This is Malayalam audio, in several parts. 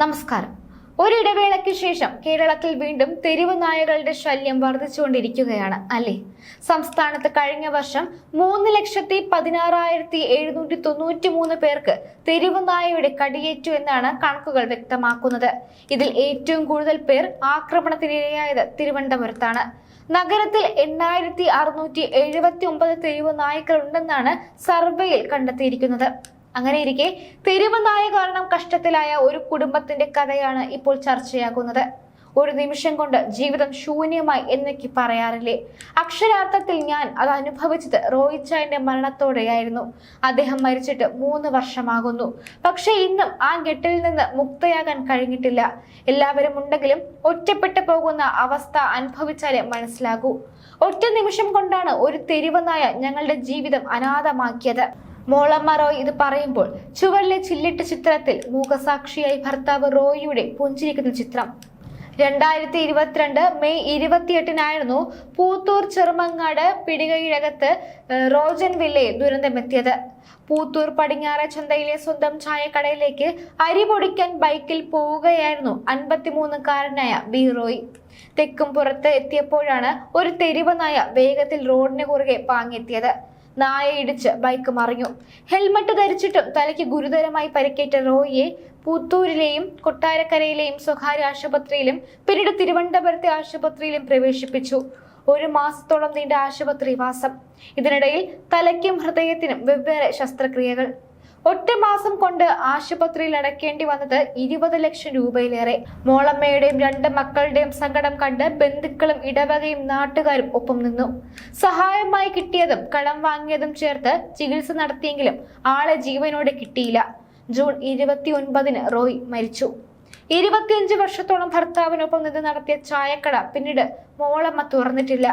നമസ്കാരം. ഒരിടവേളയ്ക്ക് ശേഷം കേരളത്തിൽ വീണ്ടും തെരുവ് നായകളുടെ ശല്യം വർദ്ധിച്ചുകൊണ്ടിരിക്കുകയാണ് അല്ലേ? സംസ്ഥാനത്ത് കഴിഞ്ഞ വർഷം മൂന്ന് ലക്ഷത്തി പതിനാറായിരത്തി എഴുന്നൂറ്റി തൊണ്ണൂറ്റി മൂന്ന് പേർക്ക് തെരുവ് നായയുടെ കടിയേറ്റു എന്നാണ് കണക്കുകൾ വ്യക്തമാക്കുന്നത്. ഇതിൽ ഏറ്റവും കൂടുതൽ പേർ ആക്രമണത്തിനിരയായത് തിരുവനന്തപുരത്താണ്. നഗരത്തിൽ എണ്ണായിരത്തി അറുന്നൂറ്റി എഴുപത്തി ഒമ്പത് തെരുവ് നായ്ക്കൾ ഉണ്ടെന്നാണ് സർവേയിൽ കണ്ടെത്തിയിരിക്കുന്നത്. അങ്ങനെ ഇരിക്കെ തെരുവ് നായ കാരണം കഷ്ടത്തിലായ ഒരു കുടുംബത്തിന്റെ കഥയാണ് ഇപ്പോൾ ചർച്ചയാകുന്നത്. ഒരു നിമിഷം കൊണ്ട് ജീവിതം ശൂന്യമായി എന്നൊക്കെ പറയാറില്ലേ? അക്ഷരാർത്ഥത്തിൽ ഞാൻ അത് അനുഭവിച്ചത് റോയിച്ചായന്റെ മരണത്തോടെയായിരുന്നു. അദ്ദേഹം മരിച്ചിട്ട് മൂന്ന് വർഷമാകുന്നു. പക്ഷെ ഇന്നും ആ ഗെട്ടിൽ നിന്ന് മുക്തയാകാൻ കഴിഞ്ഞിട്ടില്ല. എല്ലാവരും ഉണ്ടെങ്കിലും ഒറ്റപ്പെട്ടു പോകുന്ന അവസ്ഥ അനുഭവിച്ചാലേ മനസ്സിലാകൂ. ഒറ്റ നിമിഷം കൊണ്ടാണ് ഒരു തെരുവനായ ഞങ്ങളുടെ ജീവിതം അനാഥമാക്കിയത്. മോളമ്മ റോയ് ഇത് പറയുമ്പോൾ ചുവരിലെ ചില്ലിട്ട ചിത്രത്തിൽ മൂകസാക്ഷിയായി ഭർത്താവ് റോയിയുടെ പുഞ്ചിരിക്കുന്ന ചിത്രം. രണ്ടായിരത്തി ഇരുപത്തിരണ്ട് മെയ് ഇരുപത്തിയെട്ടിനായിരുന്നു പൂത്തൂർ ചെറുമങ്ങാട് പിടികയിഴകത്ത് റോജൻ വില്ലയിൽ ദുരന്തമെത്തിയത്. പൂത്തൂർ പടിഞ്ഞാറ ചന്തയിലെ സ്വന്തം ചായക്കടയിലേക്ക് അരി പൊടിക്കാൻ ബൈക്കിൽ പോവുകയായിരുന്നു അൻപത്തിമൂന്നുകാരനായ ബി റോയ്. തെക്കും പുറത്ത് എത്തിയപ്പോഴാണ് ഒരു തെരുവ് നായ വേഗത്തിൽ റോഡിന് കുറുകെ പാഞ്ഞെത്തിയത്. നായ ഇടിച്ച് ബൈക്ക് മറിഞ്ഞു. ഹെൽമറ്റ് ധരിച്ചിട്ടും തലയ്ക്ക് ഗുരുതരമായി പരിക്കേറ്റ റോയിയെ പുത്തൂരിലെയും കൊട്ടാരക്കരയിലെയും സ്വകാര്യ ആശുപത്രിയിലും പിന്നീട് തിരുവനന്തപുരത്തെ ആശുപത്രിയിലും പ്രവേശിപ്പിച്ചു. ഒരു മാസത്തോളം നീണ്ട ആശുപത്രി വാസം. ഇതിനിടയിൽ തലയ്ക്കും ഹൃദയത്തിനും വെവ്വേറെ ശസ്ത്രക്രിയകൾ. ഒറ്റ മാസം കൊണ്ട് ആശുപത്രിയിൽ അടക്കേണ്ടി വന്നത് ഇരുപത് ലക്ഷം രൂപയിലേറെ. മോളമ്മയുടെയും രണ്ട് മക്കളുടെയും സങ്കടം കണ്ട് ബന്ധുക്കളും ഇടവകയും നാട്ടുകാരും ഒപ്പം നിന്നു. സഹായമായി കിട്ടിയതും കടം വാങ്ങിയതും ചേർത്ത് ചികിത്സ നടത്തിയെങ്കിലും ആളെ ജീവനോടെ കിട്ടിയില്ല. ജൂൺ ഇരുപത്തി ഒൻപതിന് റോയ് മരിച്ചു. ഇരുപത്തിയഞ്ച് വർഷത്തോളം ഭർത്താവിനൊപ്പം നിന്ന് നടത്തിയ ചായക്കട പിന്നീട് മോളമ്മ തുറന്നിട്ടില്ല.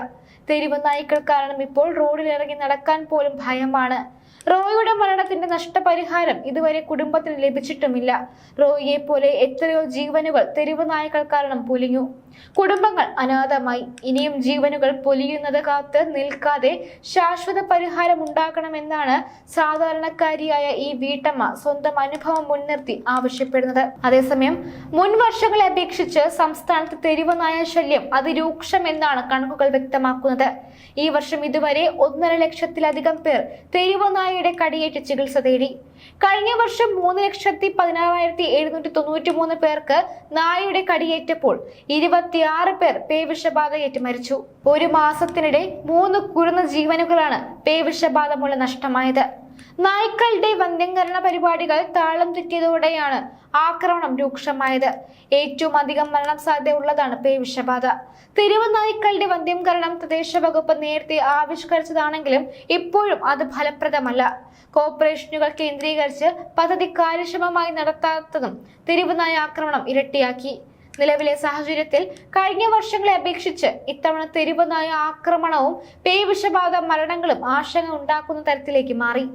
തെരുവ് നായ്ക്കൾ കാരണം ഇപ്പോൾ റോഡിലിറങ്ങി നടക്കാൻ പോലും ഭയമാണ്. റോയിയുടെ മരണത്തിന്റെ നഷ്ടപരിഹാരം ഇതുവരെ കുടുംബത്തിന് ലഭിച്ചിട്ടുമില്ല. റോയിയെ പോലെ എത്രയോ ജീവനുകൾ തെരുവ് നായകൾ കാരണം പൊലിഞ്ഞു. കുടുംബങ്ങൾ അനാഥമായി. ഇനിയും ജീവനുകൾ പൊലിയുന്നത് കാത്ത് നിൽക്കാതെ ശാശ്വത പരിഹാരം ഉണ്ടാക്കണമെന്നാണ് സാധാരണക്കാരിയായ ഈ വീട്ടമ്മ സ്വന്തം അനുഭവം മുൻനിർത്തി ആവശ്യപ്പെടുന്നത്. അതേസമയം മുൻ വർഷങ്ങളെ അപേക്ഷിച്ച് സംസ്ഥാനത്ത് തെരുവ് നായ ശല്യം അതിരൂക്ഷമെന്നാണ് കണക്കുകൾ വ്യക്തമാക്കുന്നത്. ഈ വർഷം ഇതുവരെ ഒന്നര ലക്ഷത്തിലധികം പേർ തെരുവ് നായയുടെ കടിയേറ്റ് ചികിത്സ തേടി. കഴിഞ്ഞ വർഷം മൂന്ന് ലക്ഷത്തി പതിനാറായിരത്തി എഴുന്നൂറ്റി തൊണ്ണൂറ്റി മൂന്ന് പേർക്ക് നായയുടെ കടിയേറ്റപ്പോൾ ഇരുപത്തിയാറ് പേർ പേവിഷബാധയേറ്റ് മരിച്ചു. ഒരു മാസത്തിനിടെ മൂന്ന് കുരുന്ന ജീവനുകളാണ് പേവിഷബാധ മൂലം നഷ്ടമായത്. നായ്ക്കളുടെ വന്ധ്യംകരണ പരിപാടികൾ താളം തെറ്റിയതോടെയാണ് ആക്രമണം രൂക്ഷമായത്. ഏറ്റവും അധികം മരണം സാധ്യതയുള്ളതാണ് പേവിഷബാധ തെരുവ് നായ്ക്കളുടെ വന്ധ്യംകരണം തദ്ദേശ വകുപ്പ് നേരത്തെ ആവിഷ്കരിച്ചതാണെങ്കിലും ഇപ്പോഴും അത് ഫലപ്രദമല്ല. കോർപ്പറേഷനുകൾ കേന്ദ്രീകരിച്ച് പദ്ധതി കാര്യക്ഷമമായി നടത്താത്തതും തെരുവ് നായ ആക്രമണം ഇരട്ടിയാക്കി. നിലവിലെ സാഹചര്യത്തിൽ കഴിഞ്ഞ വർഷങ്ങളെ അപേക്ഷിച്ച് ഇത്തവണ തെരുവുനായ ആക്രമണവും പേവിഷബാധ മരണങ്ങളും ആശങ്ക ഉണ്ടാക്കുന്ന തരത്തിലേക്ക് മാറി.